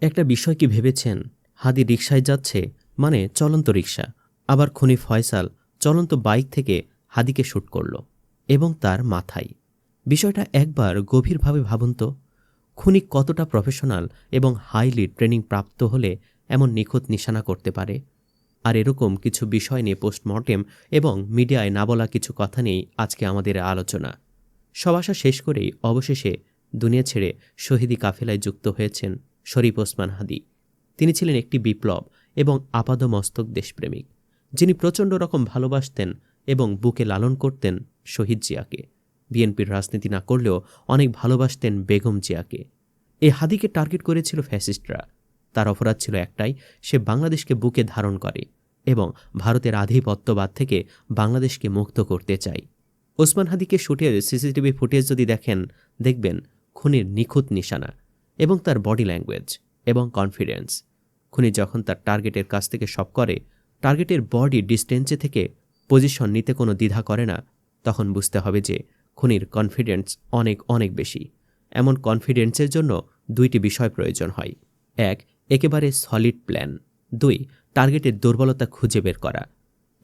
একটা বিষয় কি ভেবেছেন? হাদি রিকশায় যাচ্ছে মানে চলন্ত রিকশা। আবার খুনি ফয়সাল চলন্ত বাইক থেকে হাদিকে শ্যুট করল এবং তার মাথায়। বিষয়টা একবার গভীরভাবে ভাবুন তো। খুনি কতটা প্রফেশনাল এবং হাইলি ট্রেনিং প্রাপ্ত হলে এমন নিখুঁত নিশানা করতে পারে? আর এরকম কিছু বিষয় নিয়ে পোস্টমর্টেম এবং মিডিয়ায় না বলা কিছু কথা নিয়েই আজকে আমাদের আলোচনা। সব আশা শেষ করেই অবশেষে দুনিয়া ছেড়ে শহীদি কাফেলায় যুক্ত হয়েছেন শরীফ ওসমান হাদি। তিনি ছিলেন একটি বিপ্লব এবং আপাদমস্তক দেশপ্রেমিক, যিনি প্রচণ্ড রকম ভালোবাসতেন এবং বুকে লালন করতেন শহীদ জিয়াকে। বিএনপির রাজনীতি না করলেও অনেক ভালোবাসতেন বেগম জিয়াকে। এই হাদিকে টার্গেট করেছিল ফ্যাসিস্টরা। তার অপরাধ ছিল একটাই, সে বাংলাদেশকে বুকে ধারণ করে এবং ভারতের আধিপত্যবাদ থেকে বাংলাদেশকে মুক্ত করতে চায়। ওসমান হাদিকে শুটের সিসিটিভি ফুটেজ যদি দেখেন, দেখবেন খুনের নিখুঁত নিশানা। এবং তার বডি ল্যাঙ্গুয়েজ এবং কনফিডেন্স। খুনি যখন তার টার্গেটের কাছ থেকে সব করে, টার্গেটের বডি ডিস্টেন্সে থেকে পজিশন নিতে কোনো দ্বিধা করে না, তখন বুঝতে হবে যে খুনির কনফিডেন্স অনেক অনেক বেশি। এমন কনফিডেন্সের জন্য দুইটি বিষয় প্রয়োজন হয়। এক, একেবারে সলিড প্ল্যান দুই, টার্গেটের দুর্বলতা খুঁজে বের করা।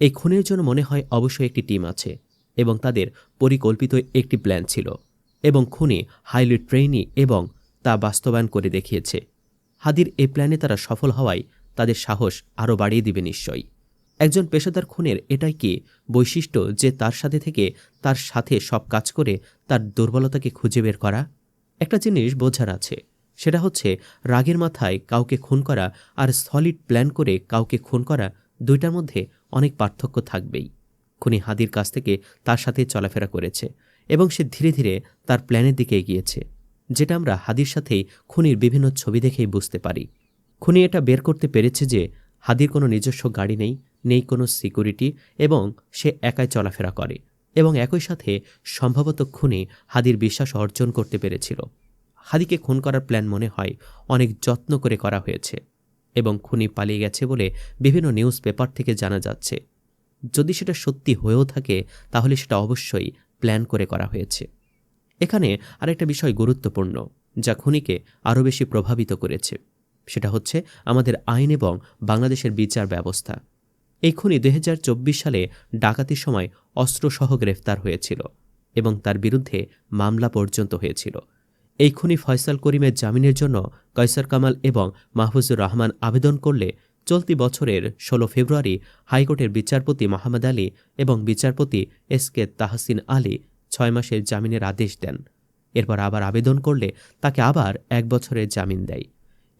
এই খুনের জন্য মনে হয় অবশ্যই একটি টিম আছে এবং তাদের পরিকল্পিত একটি প্ল্যান ছিল এবং খুনি হাইলি ট্রেইনি এবং তা বাস্তবায়ন করে দেখিয়েছে। হাদির এই প্ল্যানে তারা সফল হওয়ায় তাদের সাহস আরও বাড়িয়ে দিবে নিশ্চয়ই। একজন পেশাদার খুনের এটাই কি বৈশিষ্ট্য যে তার সাথে থেকে তার সাথে সব কাজ করে তার দুর্বলতাকে খুঁজে বের করা? একটা জিনিস বোঝার আছে, সেটা হচ্ছে রাগের মাথায় কাউকে খুন করা আর সলিড প্ল্যান করে কাউকে খুন করা দুইটার মধ্যে অনেক পার্থক্য থাকবেই। খুনি হাদির কাছ থেকে তার সাথে চলাফেরা করেছে এবং সে ধীরে ধীরে তার প্ল্যানের দিকে এগিয়েছে। যেটা আমরা হাদির সাথে খুনির বিভিন্ন ছবি দেখেই বুঝতে পারি। খুনি এটা বের করতে পেরেছে যে হাদির কোনো নিজস্ব গাড়ি নেই নেই কোনো সিকিউরিটি এবং সে একাই চলাফেরা করে এবং একই সাথে সম্ভবত খুনি হাদির বিশ্বাস অর্জন করতে পেরেছিল। হাদিকে খুন করার প্ল্যান মনে হয় অনেক যত্ন করে করা হয়েছে এবং খুনি পালিয়ে গেছে বলে বিভিন্ন নিউজ পেপার থেকে জানা যাচ্ছে। যদি সেটা সত্যি হয়েও থাকে, তাহলে সেটা অবশ্যই প্ল্যান করে করা হয়েছে। এখানে আরেকটা বিষয় গুরুত্বপূর্ণ, যা খুনিকে আরও বেশি প্রভাবিত করেছে। সেটা হচ্ছে আমাদের আইন এবং বাংলাদেশের বিচার ব্যবস্থা। এই খুনি দুই হাজার চব্বিশ সালে ডাকাতির সময় অস্ত্রসহ গ্রেফতার হয়েছিল এবং তার বিরুদ্ধে মামলা পর্যন্ত হয়েছিল। এই খুনি ফয়সাল করিমের জামিনের জন্য কয়সার কামাল এবং মাহফুজুর রহমান আবেদন করলে চলতি বছরের ১৬ ফেব্রুয়ারি হাইকোর্টের বিচারপতি মোহাম্মদ আলী এবং বিচারপতি এস কে তাহসিন আলী ছয় মাসের জামিনের আদেশ দেন। এরপর আবার আবেদন করলে তাকে আবার এক বছরের জামিন দেয়।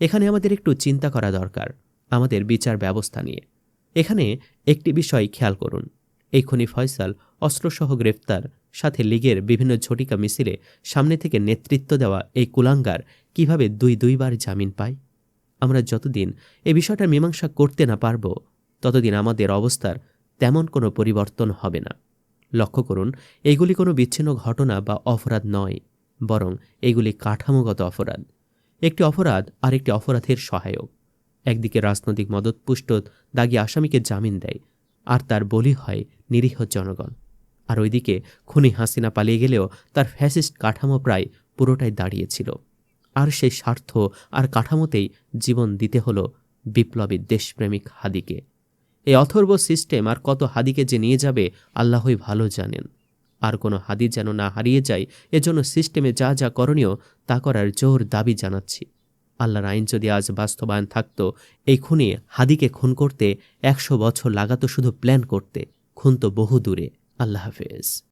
এখানে আমাদের একটু চিন্তা করা দরকার, আমাদের বিচার ব্যবস্থা নিয়ে। এখানে একটি বিষয় খেয়াল করুন, এই খনি ফয়সাল অস্ত্রসহ গ্রেফতার, সাথে লীগের বিভিন্ন ঝটিকা মিছিলে সামনে থেকে নেতৃত্ব দেওয়া এই কুলাঙ্গার কীভাবে দুই দুইবার জামিন পায়? আমরা যতদিন এ বিষয়টার মীমাংসা করতে না পারব, ততদিন আমাদের অবস্থার তেমন কোনো পরিবর্তন হবে না। লক্ষ্য করুন, এগুলি কোনো বিচ্ছিন্ন ঘটনা বা অপরাধ নয়, বরং এগুলি কাঠামোগত অপরাধ। একটি অপরাধ আরেকটি অপরাধের সহায়ক। একদিকে রাজনৈতিক মদতপুষ্ট দাগি আসামিকে জামিন দেয়, আর তার বলি হয় নিরীহ জনগণ। আর ওইদিকে খুনি হাসিনা পালিয়ে গেলেও তার ফ্যাসিস্ট কাঠামো প্রায় পুরোটাই দাঁড়িয়েছিল। আর সেই স্বার্থ আর কাঠামোতেই জীবন দিতে হলো বিপ্লবী দেশপ্রেমিক হাদিকে। এই অথর্ব সিস্টেম আর কত হাদিকে যে নিয়ে যাবে, আল্লাহই ভালো জানেন। আর কোনো হাদি যেন না হারিয়ে যায়, এজন্য সিস্টেমে যা যা করণীয়, তা করার জোর দাবি জানাচ্ছি। আল্লাহর আইন যদি আজ বাস্তবায়ন থাকত, এই খুনে হাদিকে খুন করতে একশো বছর লাগাতো শুধু প্ল্যান করতে। খুন তো বহু দূরে আল্লাহ হাফেজ।